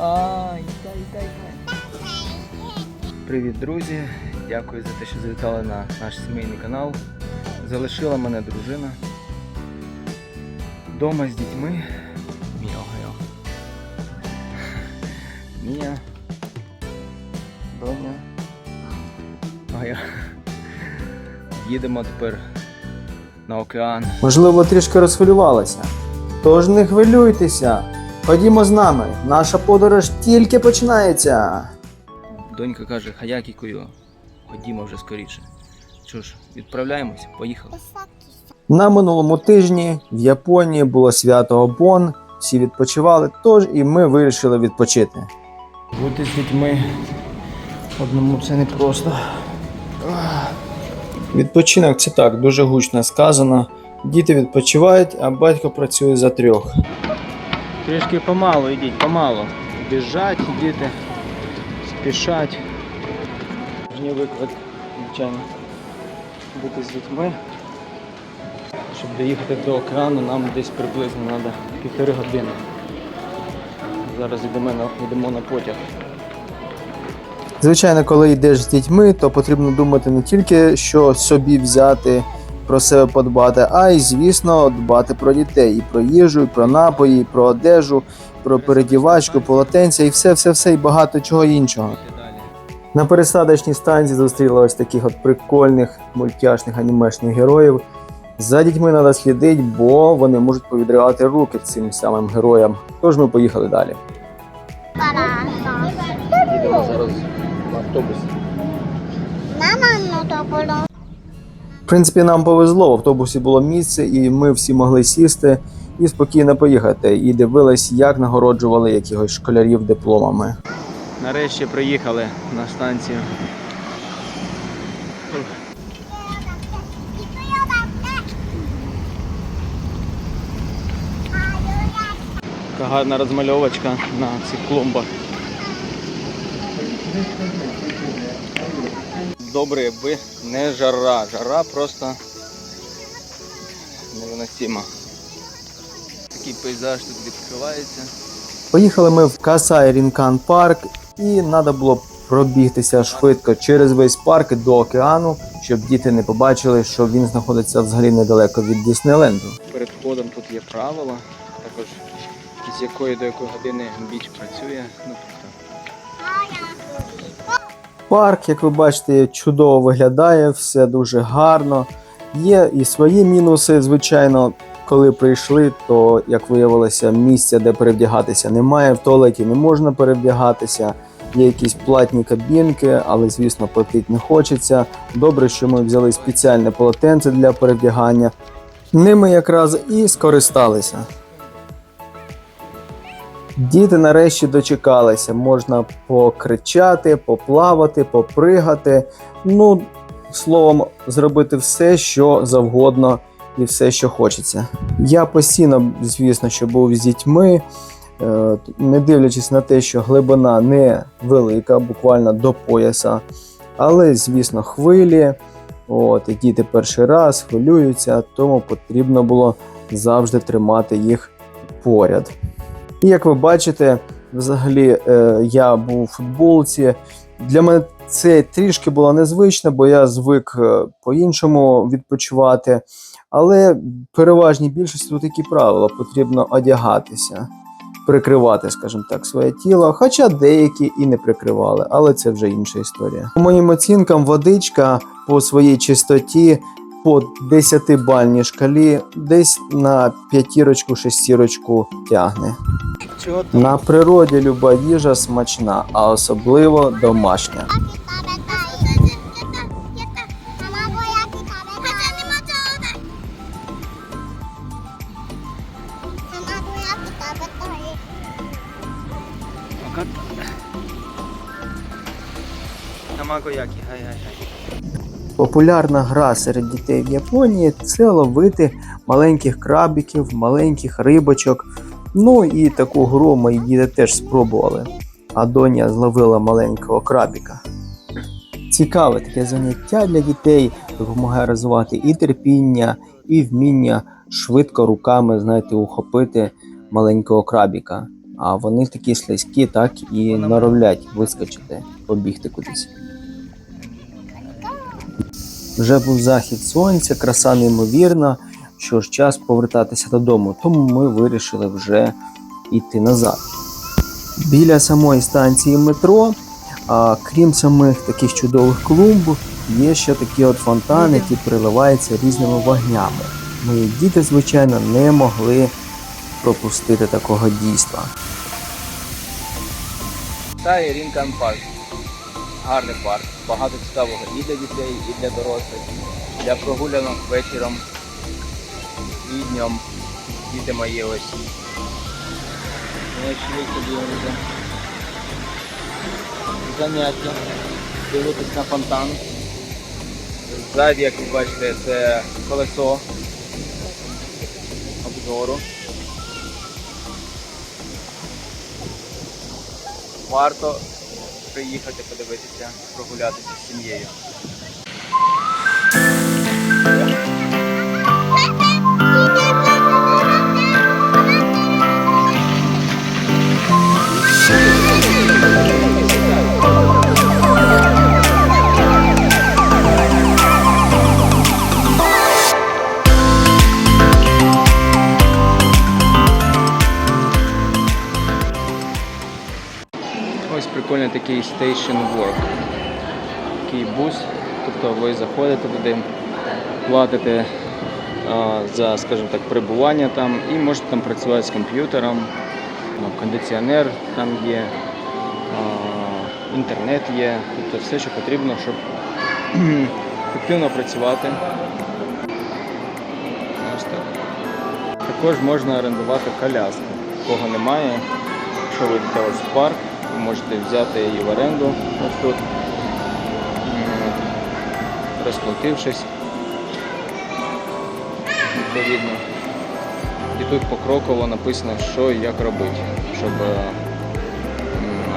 Ай, дай, дай, дай. Привіт, друзі! Дякую за те, що завітали на наш сімейний канал. Залишила мене дружина. Дома з дітьми. Мія ого. Мія. Доня. Ая. Їдемо тепер на океан. Можливо, трішки розхвилювалася. Тож не хвилюйтеся. Ходімо з нами. Наша подорож тільки починається. Донька каже, хаякікою, ходімо вже скоріше. Що ж, відправляємось, поїхали. На минулому тижні в Японії було свято Обон, всі відпочивали, тож і ми вирішили відпочити. Бути з дітьми одному це не просто. Відпочинок це так, дуже гучно сказано. Діти відпочивають, а батько працює за трьох. Трішки помалу йдіть, помалу. Біжать діти, спішать. Мені виклик, звичайно, бути з дітьми. Щоб доїхати до океану, нам десь приблизно треба півтори години. Зараз йдемо на, йдемо на потяг. Звичайно, коли йдеш з дітьми, то потрібно думати не тільки що собі взяти, про себе подбати, а й, звісно, дбати про дітей, і про їжу, і про напої, і про одежу, про передівачку, полотенця і все-все-все, і багато чого іншого. На пересадочній станції зустріла ось таких от прикольних мультяшних анімешних героїв. За дітьми треба слідити, бо вони можуть повідривати руки цим самим героям. Тож ми поїхали далі. Зараз автобус. Мама, ну то було принципі, нам повезло, в автобусі було місце, і ми всі могли сісти і спокійно поїхати. І дивились, як нагороджували якихось школярів дипломами. Нарешті приїхали на станцію. Така гарна розмальовочка на цих клумбах. Добре, якби не жара. Жара просто невиносима. Такий пейзаж тут відкривається. Поїхали ми в Касай Рінкан парк, і треба було пробігтися швидко через весь парк до океану, щоб діти не побачили, що він знаходиться взагалі недалеко від Діснейленду. Перед входом тут є правила, також з якої до якої години біч працює. Ну, тобто, Парк, як ви бачите, чудово виглядає, все дуже гарно. Є і свої мінуси, звичайно. Коли прийшли, то як виявилося, місця, де перевдягатися немає. В туалеті не можна перевдягатися. Є якісь платні кабінки, але звісно платити не хочеться. Добре, що ми взяли спеціальне полотенце для перевдягання. Ними якраз і скористалися. Діти нарешті дочекалися. Можна покричати, поплавати, попригати. Ну, словом, зробити все, що завгодно, і все, що хочеться. Я постійно, звісно, що був з дітьми, е, не дивлячись на те, що глибина не велика, буквально до пояса. Але, звісно, хвилі. От, і діти перший раз хвилюються, тому потрібно було завжди тримати їх поряд. Як ви бачите, взагалі е, я був у футболці. Для мене це трішки було незвично, бо я звик е, по-іншому відпочивати. Але переважній більшості тут такі правила: потрібно одягатися, прикривати, скажімо так, своє тіло. Хоча деякі і не прикривали, але це вже інша історія. По моїм оцінкам, водичка по своїй чистоті по 10-бальній шкалі десь на п'ятірочку, шестірочку тягне. На природі люба їжа смачна, а особливо домашня. Тамаго яки, гай гай гай. Популярна гра серед дітей в Японії це ловити маленьких крабіків, маленьких рибочок. Ну і таку гру мої діти теж спробували. А доня зловила маленького крабіка. Цікаве таке заняття для дітей допомагає розвивати і терпіння, і вміння швидко руками, знаєте, ухопити маленького крабіка. а вони такі слизькі, так і норовлять вискочити, побігти кудись. Вже був захід сонця, краса неймовірна. Що ж, час повертатися додому, тому ми вирішили вже йти назад. Біля самої станції метро, а, крім самих таких чудових клумб, є ще такі от фонтани, які приливаються різними вогнями. Мої діти, звичайно, не могли пропустити такого дійства. Та Рінкан парк. Гарний парк. Багато цікавого і для дітей, і для дорослих. Для прогулянок вечором і днем. Діти мої ось. Вже заняття. Дивитись на фонтан. Ззаді, як ви бачите, це колесо обзору. Варто приїхати подивитися, прогулятися з сім'єю. Прикольний такий station work. Такий бус. Тобто ви заходите туди, платите а, за, скажімо так, перебування там і можете там працювати з комп'ютером, ну, кондиціонер там є, а, інтернет є, тобто все, що потрібно, щоб ефективно працювати. Ось так. Також можна орендувати коляску. Кого немає, якщо ви йдете в парк, ви можете взяти її в оренду ось тут, розплатившись відповідно. І тут покроково написано, що і як робити, щоб е,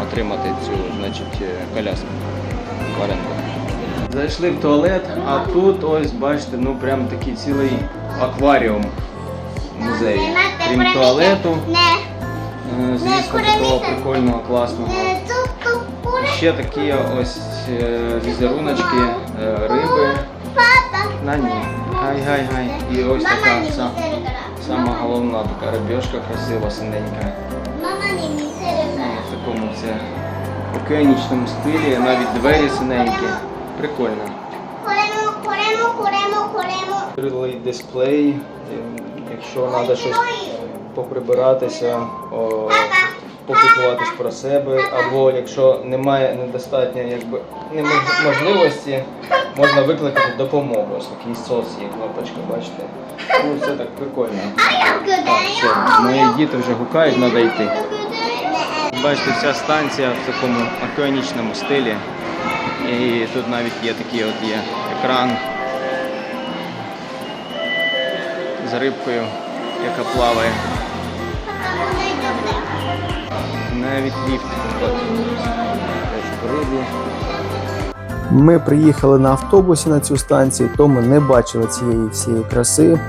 отримати цю значить, е, коляску в оренду. Зайшли в туалет, а тут ось бачите, ну прям такий цілий акваріум музею. Крім туалету, звісно, такого прикольного, класного. не. Ще такі ось е, візеруночки, е, риби. Папа. На ні. Гай-гай-гай. І ось така са- сама головна така рибешка красива, синенька. Мама не місерка. В такому це океанічному стилі, навіть двері синенькі. Прикольно. Дисплей, е, якщо треба щось поприбиратися, о, попіклуватись про себе, або якщо немає недостатньо якби, можливості, можна викликати допомогу. Ось такий сос є кнопочка, бачите? Ну, це так прикольно. Так, все, мої діти вже гукають, треба йти. Бачите, вся станція в такому океанічному стилі. І тут навіть є такий от є екран з рибкою, яка плаває. Навіть ліфт. Ми приїхали на автобусі на цю станцію, тому не бачили цієї всієї краси.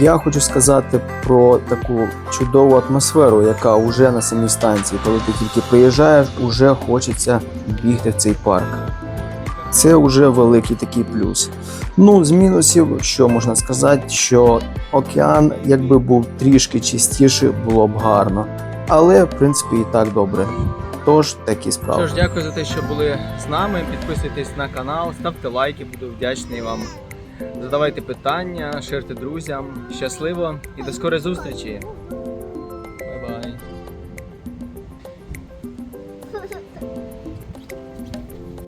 Я хочу сказати про таку чудову атмосферу, яка вже на самій станції. Коли ти тільки приїжджаєш, уже хочеться бігти в цей парк. Це вже великий такий плюс. Ну, з мінусів, що можна сказати, що океан, якби був трішки чистіший, було б гарно. Але, в принципі, і так добре. Тож такі справи. Що ж, дякую за те, що були з нами. Підписуйтесь на канал, ставте лайки, буду вдячний вам. Задавайте питання, ширте друзям. Щасливо і до скорої зустрічі.